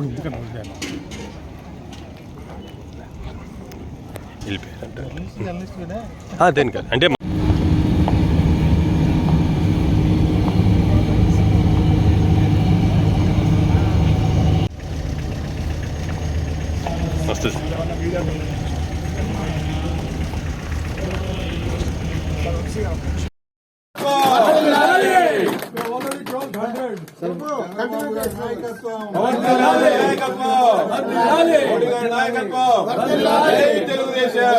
ఇప్పుడు ఎందుకంటే వదిలేను. వెళ్ళిపోయారంట దేనికి అంటే వస్తుంది నాయకత్వం. తెలుగుదేశం